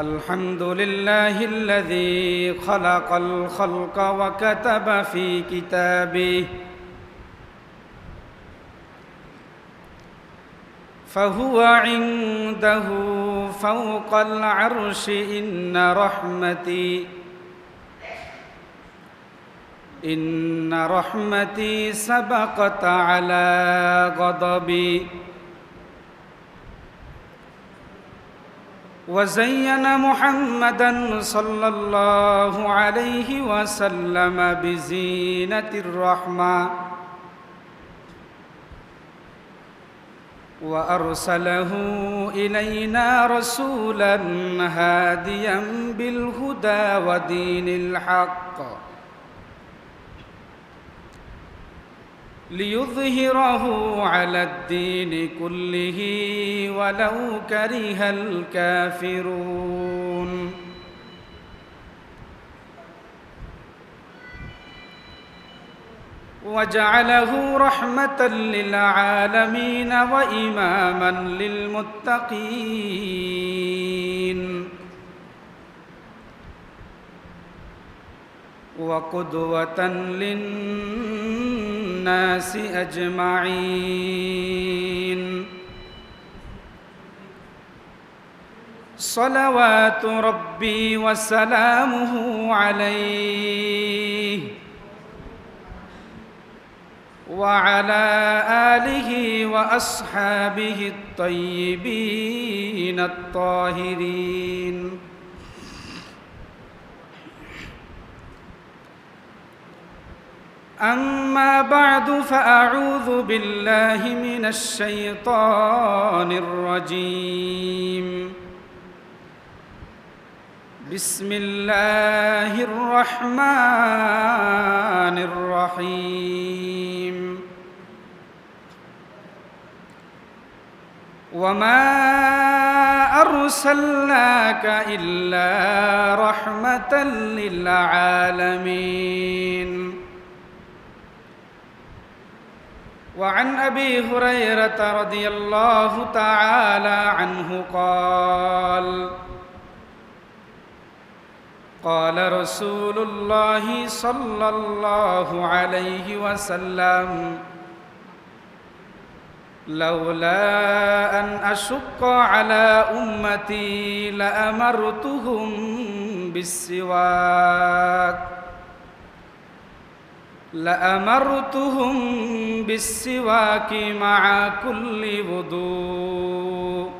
الحمد لله الذي خلق الخلق وكتب في كتابه. فهو عنده فوق العرش إن رحمتي إن رحمتي سبقت على غضبي. وزين محمدا صلى الله عليه وسلم بزينة الرحمة. وأرسله إلينا رسولا هاديا بالهدى ودين الحق. ليظهره على الدين كله ولو كره الكافرون. وجعله رحمة للعالمين وإماما للمتقين. وقدوة للناس أجمعين. صلوات ربي وسلامه عليه وعلى آله وأصحابه الطيبين الطاهرين. أما بعد فأعوذ بالله من الشيطان الرجيم. بسم الله الرحمن الرحيم. وما أرسلناك إلا رحمة للعالمين. وعن أبي هريرة رضي الله تعالى عنه قال قال رسول الله صلى الله عليه وسلم لولا أن أشق على أمتي لأمرتهم بالسواك. لأمرتهم بالسواك مع كل وضوء.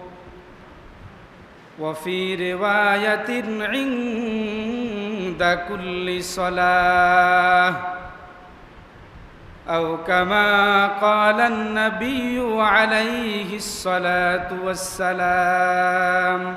وفي رواية عند كل صلاة أو كما قال النبي عليه الصلاة والسلام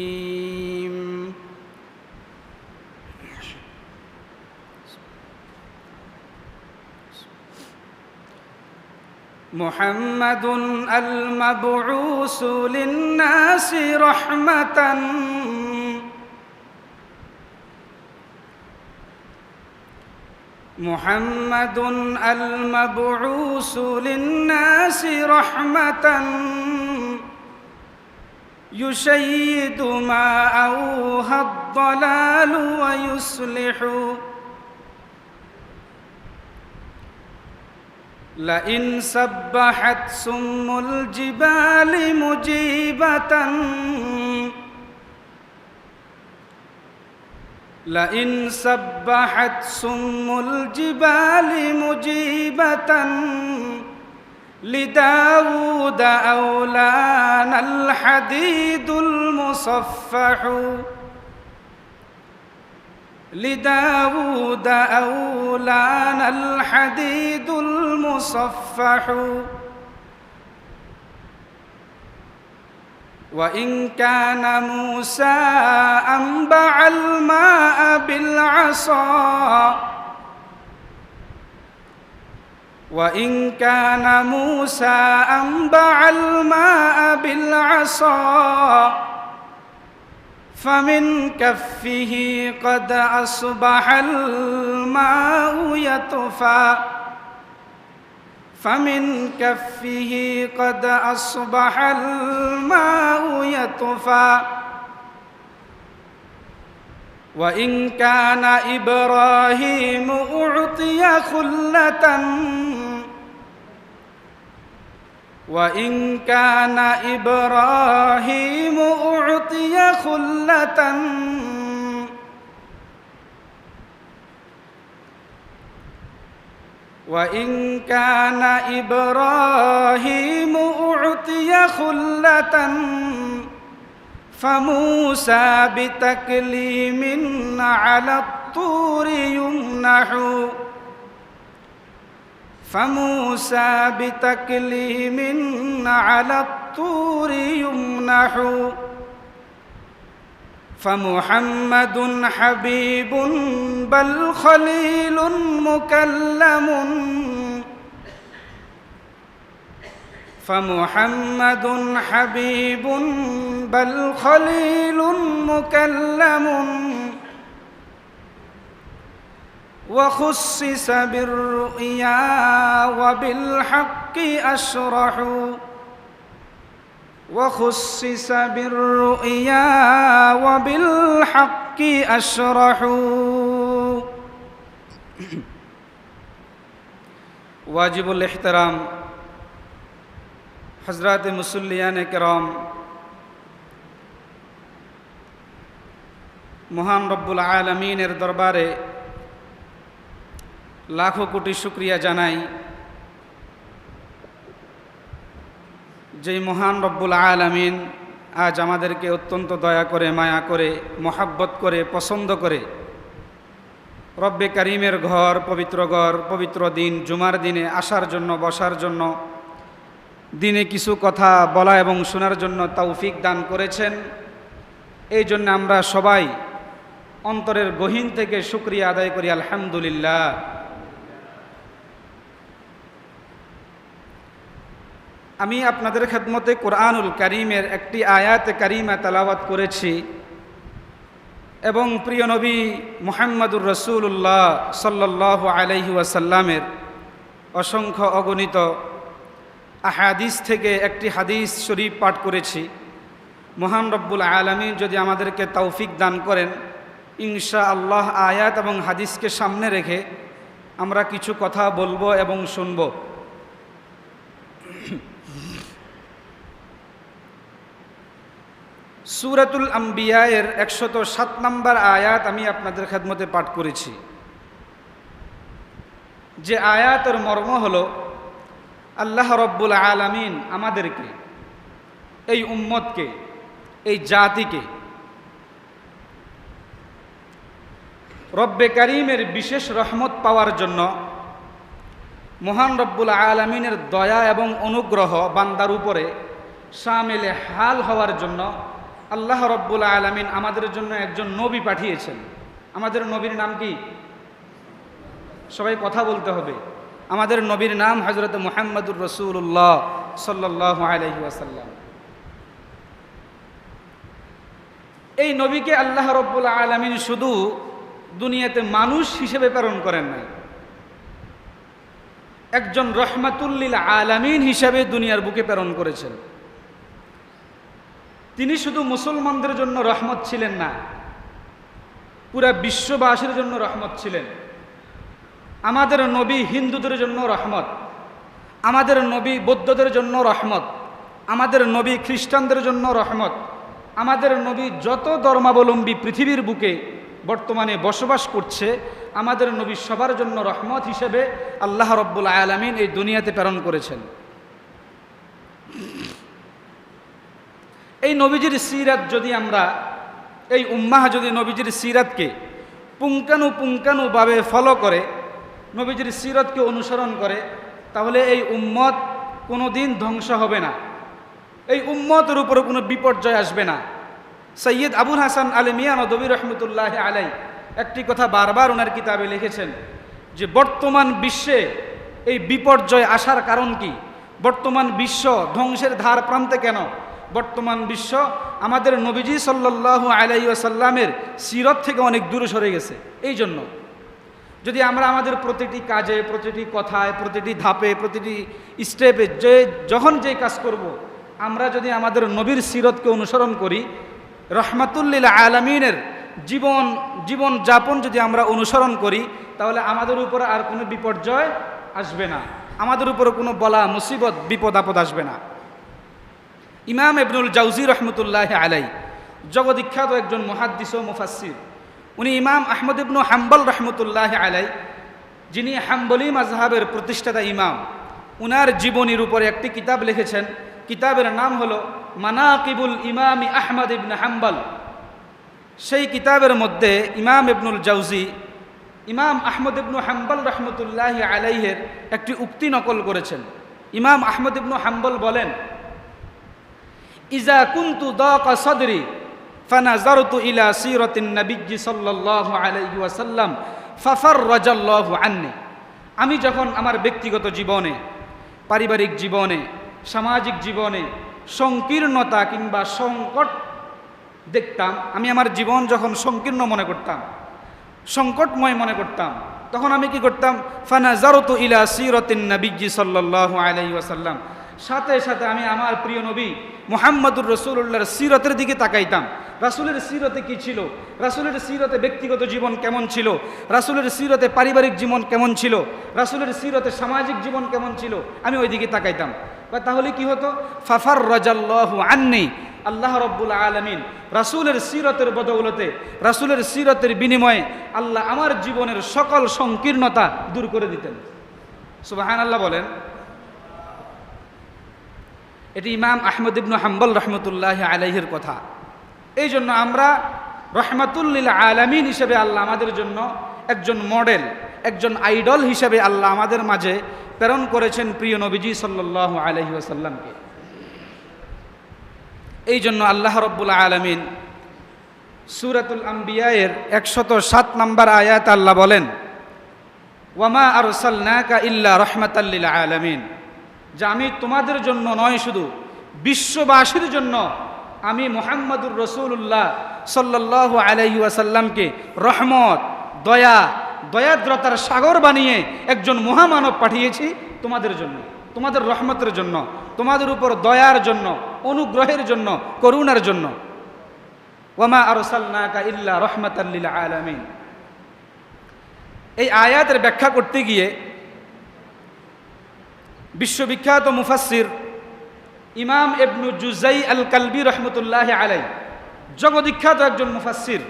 محمد المبعوث للناس رحمة. محمد المبعوث للناس رحمة. يشيد ما أوهى الضلال ويصلح لئن سبحت سم الجبال مجيبة. لئن سبحت سم الجبال مجيبة. لداود أولانا الحديد المصفح. لداود أولانا الحديد المصفح. وإن كان موسى أنبع الماء بالعصا. وإن كان موسى أنبع الماء بالعصا. فمن كفه قد أصبح الماء يطفى. فمن كفه قد أصبح الماء يطفى. وإن كان إبراهيم أعطي خلة وإن كان إبراهيم أعطي خلة وإن كان إبراهيم أعطي خلة فموسى بتكليم على الطور يمنح فموسى بتكليم على الطور يمنح فمحمد حبيب بل خليل مكلم فمحمد حبيب بل خليل مكلم وخصص بالرؤيا وبالحق أشرح وخصص بالرؤيا وبالحق أشرح واجب الاحترام حضرات মুসল্লিয়ান کرام মহান রব্বুল আলমিনের দরবারে লাখো কোটি শুক্রিয়া জানাই। যেই মহান রব্বুল আলমিন আজ আমাদেরকে অত্যন্ত দয়া করে, মায়া করে, মহাব্বত করে, পছন্দ করে রব্বে করিমের ঘর, পবিত্র ঘর, পবিত্র দিন, জুমার দিনে আসার জন্য, বসার জন্য দিনে কিছু কথা বলা এবং শোনার জন্য তৌফিক দান করেছেন। এই জন্য আমরা সবাই অন্তরের গহীন থেকে শুক্রিয়া আদায় করি, আলহামদুলিল্লাহ। আমি আপনাদের খেদমতে কোরআনুল করিমের একটি আয়াত করিমা তালাওয়াত করেছি। এবং প্রিয় নবী মোহাম্মদুর রসুল্লাহ সাল্লাহ আলহি ওয়াসাল্লামের অসংখ্য অগণিত আহাদিস থেকে একটি হাদিস শরীফ পাঠ করেছি। মহান রব্বুল আলমিন যদি আমাদেরকে তৌফিক দান করেন ইনশা আল্লাহ আয়াত এবং হাদিসকে সামনে রেখে আমরা কিছু কথা বলব এবং শুনব। সুরাতুল আম্বিয়ায়ের একশত সাত নম্বর আয়াত আমি আপনাদের খেদমতে পাঠ করেছি। যে আয়াতের মর্ম হল, আল্লাহ রব্বুল আলমিন আমাদেরকে, এই উম্মতকে, এই জাতিকে, রব্বে করিমের বিশেষ রহমত পাওয়ার জন্য মহান রব্বুল আলমিনের দয়া এবং অনুগ্রহ বান্দার উপরে সামেলে হাল হওয়ার জন্য আল্লাহ রব্বুল আলমিন আমাদের জন্য একজন নবী পাঠিয়েছেন। আমাদের নবীর নাম কি? সবাই কথা বলতে হবে। আমাদের নবীর নাম হজরত মোহাম্মদুর রসুল্লাহ সাল্লাহ আলহি ওয়াসাল্লাম। এই নবীকে আল্লাহ রব্বুল আলমিন শুধু দুনিয়াতে মানুষ হিসেবে প্রেরণ করেন নাই। একজন রহমাতুল্লিল আলামিন হিসাবে দুনিয়ার বুকে প্রেরণ করেছেন। তিনি শুধু মুসলমানদের জন্য রহমত ছিলেন না, পুরা বিশ্ববাসীর জন্য রহমত ছিলেন। আমাদের নবী হিন্দুদের জন্য রহমত, আমাদের নবী বৌদ্ধদের জন্য রহমত, আমাদের নবী খ্রিস্টানদের জন্য রহমত, আমাদের নবী যত ধর্মাবলম্বী পৃথিবীর বুকে বর্তমানে বসবাস করছে, আমাদের নবী সবার জন্য রহমত হিসেবে আল্লাহ রব্বুল আলমিন এই দুনিয়াতে প্রেরণ করেছেন। এই নবীজির সিরাত যদি আমরা, এই উম্মাহ যদি নবীজির সিরাতকে পুঙ্কানু পুঙ্কানুভাবে ফলো করে, নবীজির সিরতকে অনুসরণ করে, তাহলে এই উম্মত কোনো দিন ধ্বংস হবে না। এই উম্মতের উপরে কোনো বিপর্যয় আসবে না। সৈয়দ আবুল হাসান আলী মিয়ান দবি রহমতুল্লাহ আলাই একটি কথা বারবার ওনার কিতাবে লিখেছেন যে, বর্তমান বিশ্বে এই বিপর্যয় আসার কারণ কি? বর্তমান বিশ্ব ধ্বংসের ধার প্রান্তে কেন? বর্তমান বিশ্ব, আমাদের নবীজি সাল্লাহ আলাই আসাল্লামের সিরত থেকে অনেক দূরে সরে গেছে এই জন্য যদি আমরা আমাদের প্রতিটি কাজে, প্রতিটি কথায়, প্রতিটি ধাপে, প্রতিটি স্টেপে যে, যখন যে কাজ করব। আমরা যদি আমাদের নবীর সিরতকে অনুসরণ করি রহমাতুল্লিল আলমিনের জীবন জীবন যাপন যদি আমরা অনুসরণ করি, তাহলে আমাদের উপর আর কোনো বিপর্যয় আসবে না আমাদের উপর কোনো বলা মুসিবত, বিপদ, আপদ আসবে না ইমাম এবনুল জাউজি রহমতুল্লাহ আলাই জগদীখ্যাত একজন মহাদ্দিস ও মুফাসির উনি ইমাম আহমদ ইবনু হাম্বল রহমতুল্লাহ আলাই যিনি হাম্বলি মাজহাবের প্রতিষ্ঠাতা ইমাম। উনার জীবনীর উপরে একটি কিতাব লিখেছেন, কিতাবের নাম হলো মানাকিবুল ইমামি আহমদ ইবন হাম্বল। সেই কিতাবের মধ্যে ইমাম ইবনুল জাউজি, ইমাম আহমদ ইবনু হাম্বল রহমতুল্লাহ আলাইহের একটি উক্তি নকল করেছেন। ইমাম আহমদ ইবনু হাম্বল বলেন ইজা কুন্তু দাকা সদরি ফানাজারতু ইলা সিরাতিন নবিয়্যি সাল্লাল্লাহু আলাইহি ওয়াসাল্লাম ফাফাররাজাল্লাহু আন্নি। আমি যখন আমার ব্যক্তিগত জীবনে, পারিবারিক জীবনে, সামাজিক জীবনে সংকীর্ণতা কিংবা সংকট দেখতাম, আমি আমার জীবন যখন সংকীর্ণ মনে করতাম, সংকটময় মনে করতাম, তখন আমি কি করতাম? ফানা জারতু ইলা সিরতিন নবিজি সাল্লাল্লাহু আলাইহি ওয়াসাল্লাম। সাথে সাথে আমি আমার প্রিয় নবী মোহাম্মদুর রসুল্লাহর সিরতের দিকে তাকাইতাম। রাসুলের সিরতে কি ছিল? রাসুলের সিরতে ব্যক্তিগত জীবন কেমন ছিল? রাসুলের সিরতে পারিবারিক জীবন কেমন ছিল? রাসুলের সিরতে সামাজিক জীবন কেমন ছিল? আমি ওই দিকে তাকাইতাম। বা তাহলে কি হতো? ফাফার রাজাল্লাহু আন্নি আল্লাহ রব্বুল আলমিন রাসুলের সিরতের বদৌলতে, রাসুলের সিরতের বিনিময়ে আল্লাহ আমার জীবনের সকল সংকীর্ণতা দূর করে দিতেন। সুবাহান আল্লাহ বলেন এটি ইমাম আহমদ ইবনু হাম্বল রহমতুল্লাহ আলাইহির কথা। এই জন্য আমরা রহমাতুল্লিল আলামিন হিসেবে আল্লাহ আমাদের জন্য একজন মডেল, একজন আইডল হিসেবে আল্লাহ আমাদের মাঝে প্রেরণ করেছেন প্রিয় নবীজি সাল্লাহ আলহি আসাল্লামকে এই জন্য আল্লাহ রব্বুল আলমিন সুরাতুল আম্বিয়ায়ের একশত সাত নম্বর আয়াত আল্লাহ বলেন ওয়ামা আর সাল্লাকা ইল্লা রহমাতাল্লিল আলমিন। যে আমি তোমাদের জন্য নয়, শুধু বিশ্ববাসীর জন্য আমি মোহাম্মদুর রসুল্লাহ সাল্লাহ আলাইহি ওয়াসাল্লামকে রহমত, দয়া, দয়াদ্রতার সাগর বানিয়ে একজন মহামানব পাঠিয়েছি তোমাদের জন্য, তোমাদের রহমতের জন্য, তোমাদের উপর দয়ার জন্য, অনুগ্রহের জন্য, করুণার জন্য। ওয়ামা আরসালনাকা ইল্লা রহমতাল্লিল আলামিন। এই আয়াতের ব্যাখ্যা করতে গিয়ে বিশ্ববিখ্যাত মুফাসির ইমাম এবনু জুজাই আল কালবি রহমতুল্লাহ আলাই জগবিখ্যাত একজন মুফাসির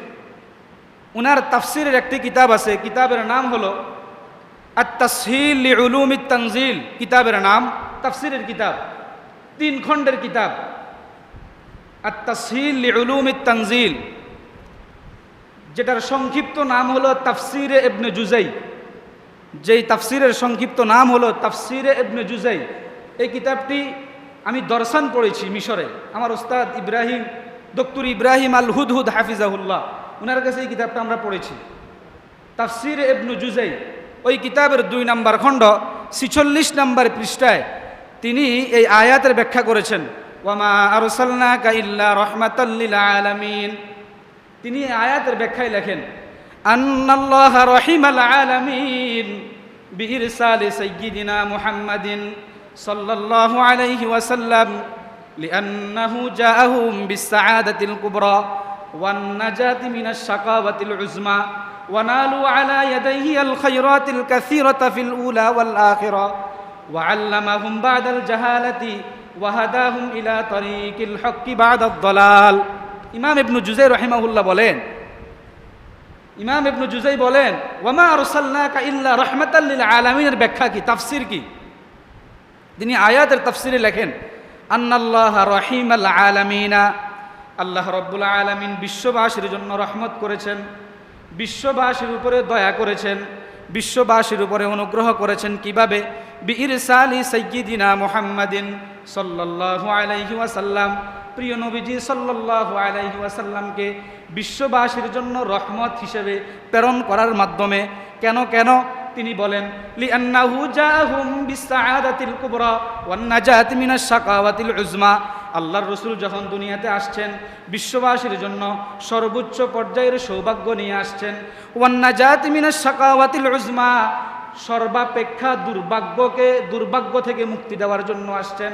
উনার তাফসিরের একটি কিতাব আছে, কিতাবের নাম হলো আত্তাসহিল উলুম তানজিল। কিতাবের নাম, তাফসিরের কিতাব, তিন খণ্ডের কিতাব। আত্তাসহিল উলুম তানজিল। যেটার সংক্ষিপ্ত নাম হলো তাফসিরে এবনে জুজাই। যেই তাফসিরের সংক্ষিপ্ত নাম হলো তাফসিরে এবনে জুজাই। এই কিতাবটি আমি দর্শন পড়েছি মিশরে। আমার ওস্তাদ ইব্রাহিম দক্তুর ইব্রাহিম আল হুদহুদ হাফিজাহুল্লাহ ওনার কাছে এই কিতাবটা আমরা পড়েছি। তাফসির এবনু জুজাই, ওই কিতাবের দুই নম্বর খণ্ড, ছিচল্লিশ নম্বর পৃষ্ঠায় তিনি এই আয়াতের ব্যাখ্যা করেছেন, ওয়ামা আরসালনা কাইল্লা রহমাতাল্লিল আলামিন। তিনি আয়াতের ব্যাখ্যায় লেখেন আন্নাল্লাহ রহিমাল আলামিন বিইরসালি সাইয়্যিদিনা মুহাম্মাদিন সাল্লাল্লাহু আলাইহি ওয়াসাল্লাম لأنه جاءهم بالسعادة الكبرى والنجاة من الشقاوة العزمى ونالوا على يديه الخيرات الكثيرة في الأولى والآخرة وعلمهم بعد الجهالة وهداهم إلى طريق الحق بعد الضلال ইমাম ইবনু জুজাই রহিমাহুল্লাহ বলেন ইমাম ইবনু জুজাই বলেন, ওয়ামা আরসালনাকা ইল্লা রহমাতাল্লিল আলামিনের ব্যাখ্যা কি, তাফসির কি? তিনি আয়াতের তাফসিরে লেখেন, আন্নাল্লাহ রহিম আল আলামিনা, আল্লাহ রব্বুল আলমিন বিশ্ববাসীর জন্য রহমত করেছেন, বিশ্ববাসীর উপরে দয়া করেছেন, বিশ্ববাসীর উপরে অনুগ্রহ করেছেন কীভাবে? বীর সালি সৈয়দিনা মোহাম্মদিন সাল্লাহ আলাইহি ওয়াসাল্লাম, প্রিয় নবীজি সাল্লাহ আলাইহি ওয়াসাল্লামকে বিশ্ববাসীর জন্য রহমত হিসেবে প্রেরণ করার মাধ্যমে কেন কেন? তিনি বলেন উজমা আল্লাহর রসুল যখন দুনিয়াতে আসছেন, বিশ্ববাসীর জন্য সর্বোচ্চ পর্যায়ের সৌভাগ্য নিয়ে আসছেন ওয়ান্না নাজাত মিনাশ শাকাওয়াতিল উজমা সর্বাপেক্ষা দুর্ভাগ্যকে, দুর্ভাগ্য থেকে মুক্তি দেওয়ার জন্য আসছেন।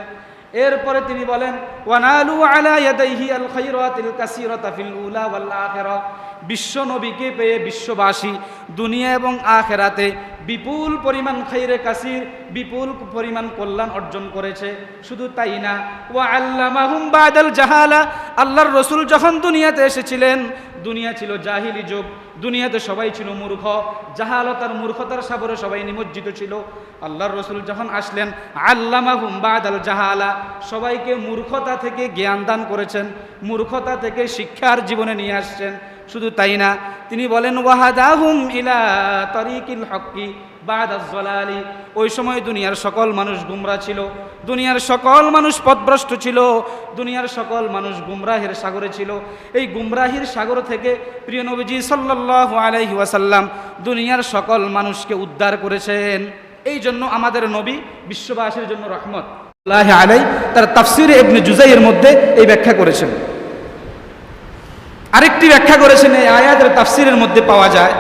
এরপরে তিনি বলেন ওয়ানালু আলা ইয়াদাইহি আল খায়রাতিল কাসীরাতা ফিল উলা ওয়াল আখিরা। বিশ্ব নবীকে পেয়ে বিশ্ববাসী, দুনিয়া এবং আখেরাতে বিপুল পরিমাণ খাইরে কাসির, বিপুল পরিমাণ কল্যাণ অর্জন করেছে। শুধু তাই না, ওয়া আল্লামাহুম বাদাল জাহালা, আল্লাহর রসুল যখন দুনিয়াতে এসেছিলেন, দুনিয়া ছিল জাহিলি যুগ, দুনিয়াতে সবাই ছিল মূর্খ, জাহালতার মূর্খতার সাবরে সবাই নিমজ্জিত ছিল। আল্লাহর রসুল যখন আসলেন, আল্লামাহুম বাদাল জাহালা, সবাইকে মূর্খতা থেকে জ্ঞান দান করেছেন, মূর্খতা থেকে শিক্ষার জীবনে নিয়ে আসছেন। শুধু তাই না, তিনি বলেন, ওয়াহাদাহুম ইলা তরিকিল হক্কি বাদালি ওই সময় দুনিয়ার সকল মানুষ গুমরা ছিল, দুনিয়ার সকল মানুষ পথভ্রষ্ট ছিল, দুনিয়ার সকল মানুষ গুমরাহের সাগরে ছিল। এই গুমরাহির সাগর থেকে প্রিয় নবীজি সাল্লাল্লাহু আলাইহি ওয়াসাল্লাম দুনিয়ার সকল মানুষকে উদ্ধার করেছেন। এই জন্য আমাদের নবী বিশ্ববাসীর জন্য রহমত। আলাই তার তাফসিরে ইবনে জুজাইয়ের মধ্যে এই ব্যাখ্যা করেছেন। আরেকটি ব্যাখ্যা করেছেন এই আয়াতের তাফসিরের মধ্যে পাওয়া যায়,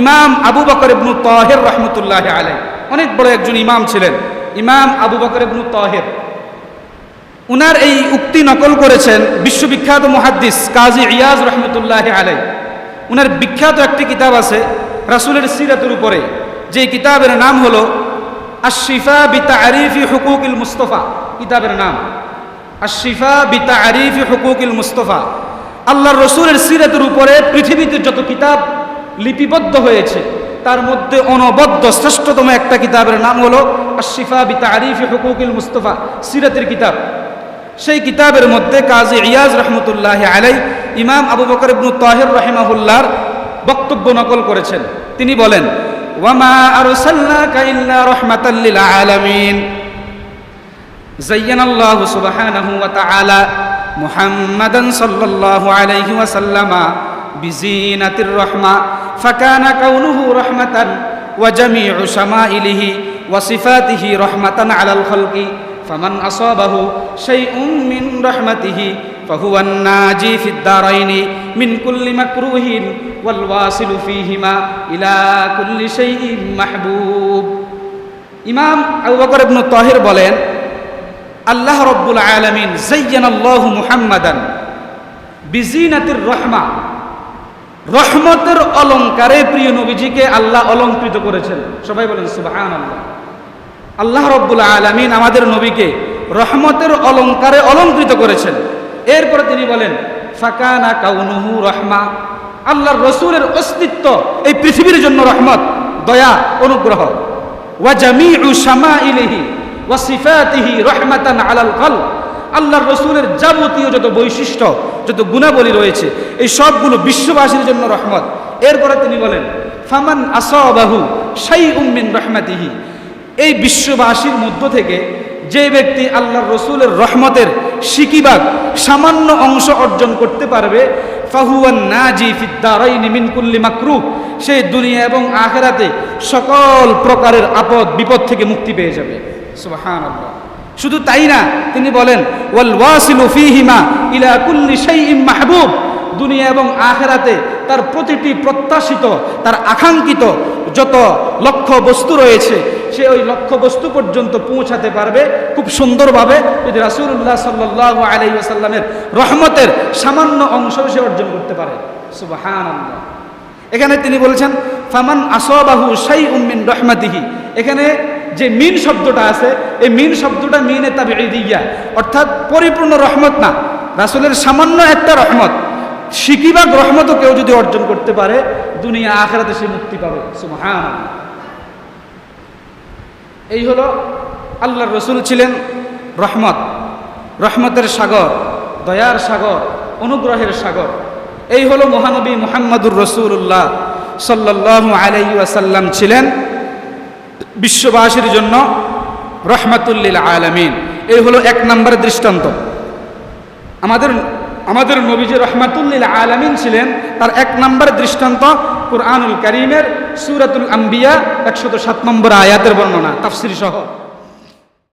ইমাম আবু বকর ইবনু তহের রহমতুল্লাহ আলাই অনেক বড় একজন ইমাম ছিলেন, ইমাম আবু বকর ইবনু তহের। উনার এই উক্তি নকল করেছেন বিশ্ববিখ্যাত মুহাদ্দিস কাজী ইয়াজ রহমতুল্লাহ আলাই উনার বিখ্যাত একটি কিতাব আছে, রাসুলের সিরাতের উপরে। যে কিতাবের নাম হলো আশিফা বিতা আরিফি হুকুকিল মুস্তফা। কিতাবের নাম আশিফা বিতা আরিফি হুকুকিল মুস্তফা। আল্লাহ রসুলের সিরাতের উপরে পৃথিবীতে যত কিতাব লিপিবদ্ধ হয়েছে, তার মধ্যে অনবদ্য শ্রেষ্ঠতম একটা কিতাবের নাম হলো আশিফা বি তারিফ হকুকিল মুস্তফা, সিরাতের কিতাব। সেই কিতাবের মধ্যে কাজী ইয়াজ রহমতুল্লাহ আলাই ইমাম আবু বকর ইবনু তাহির রহিমাহুল্লার বক্তব্য নকল করেছেন। তিনি বলেন, ওয়ামা আরসালনাকা ইল্লা রাহমাতাল আলামিন। জাইয়ানাল্লাহু সুবহানাহু ওয়া তাআলা وتعالى محمدا صلى الله عليه وسلم بزينة الرحمة فكان كونه رحمة وجميع شمائله وصفاته رحمة على الخلق فمن أصابه شيء من رحمته فهو الناجي في الدارين من كل مكروه والواصل فيهما إلى كل شيء محبوب ইমাম আবু বকর ইবনু তাহির বলেন আল্লাহ রব্বুল আলমিন জাইয়ান আল্লাহ মুহাম্মাদান বিজিনাতির রহমা, রহমতের অলঙ্কারে প্রিয় নবীজিকে আল্লাহ অলঙ্কৃত করেছেন। সবাই বলেন সুবাহান আল্লাহ আল্লাহ রব্বুল আলমিন আমাদের নবীকে রহমতের অলঙ্কারে অলঙ্কৃত করেছেন। এরপরে তিনি বলেন, ফাকানা কাউনুহু রহমা, আল্লাহর রসুলের অস্তিত্ব, এই পৃথিবীর জন্য রহমত, দয়া, অনুগ্রহ। ওয়া জামিউ শামাইলিহি ওয়া সিফাতিহি রহমাতান আলাল কলব আল্লাহর রসুলের যাবতীয় যত বৈশিষ্ট্য, যত গুণাবলী রয়েছে, এই সবগুলো বিশ্ববাসীর জন্য রহমত। এরপরে তিনি বলেন, ফামান আসাবাহু শাই উম্মিন রহমাতিহি। এই বিশ্ববাসীর মধ্য থেকে যে ব্যক্তি আল্লাহর রসুলের রহমতের সিকিবাগ সামান্য অংশ অর্জন করতে পারবে, ফাহুয়ান নাজি ফিদ্দারাইনি মিন কুল্লি মাকরু সে দুনিয়া এবং আখেরাতে সকল প্রকারের আপদ বিপদ থেকে মুক্তি পেয়ে যাবে। শুধু তাই না, তিনি বলেন, ওয়াল মাহবুব। দুনিয়া এবং আখেরাতে তার প্রতিটি প্রত্যাশিত, তার আকাঙ্ক্ষিত যত লক্ষ্য বস্তু রয়েছে, সে ওই লক্ষ্য বস্তু পর্যন্ত পৌঁছাতে পারবে খুব সুন্দরভাবে যদি রাসূলুল্লাহ সাল্লাল্লাহু আলাইহি ওয়াসাল্লামের রহমতের সামান্য অংশ সে অর্জন করতে পারে। এখানে তিনি বলেছেন, ফামান আসবাহু শাই উম্মিন রহমাতিহি। এখানে যে মিন শব্দটা আছে, এই মিন শব্দটা মিনে তাবে দিয়া অর্থাৎ পরিপূর্ণ রহমত না। রাসুলের সামান্য একটা রহমত। শিকিবাগ রহমতও কেউ যদি অর্জন করতে পারে, দুনিয়া আখেরাতে সে মুক্তি পাবে। সুবহান এই হলো আল্লাহর রসুল ছিলেন রহমত। রহমতের সাগর, দয়ার সাগর, অনুগ্রহের সাগর। এই হলো মহানবী মুহাম্মদুর রসুল্লাহ সাল্লাহ আলাই আসাল্লাম ছিলেন। বিশ্ববাসীর জন্য রহমাতুল্লিল আলমিন। এই হলো এক নম্বর দৃষ্টান্ত। আমাদের আমাদের নবী যে রহমাতুল্লিল আলমিন ছিলেন, তার এক নম্বর দৃষ্টান্ত কোরআনুল করিমের সুরাতুল আম্বিয়া একশত সাত নম্বর আয়াতের বর্ণনা তাফসির সহ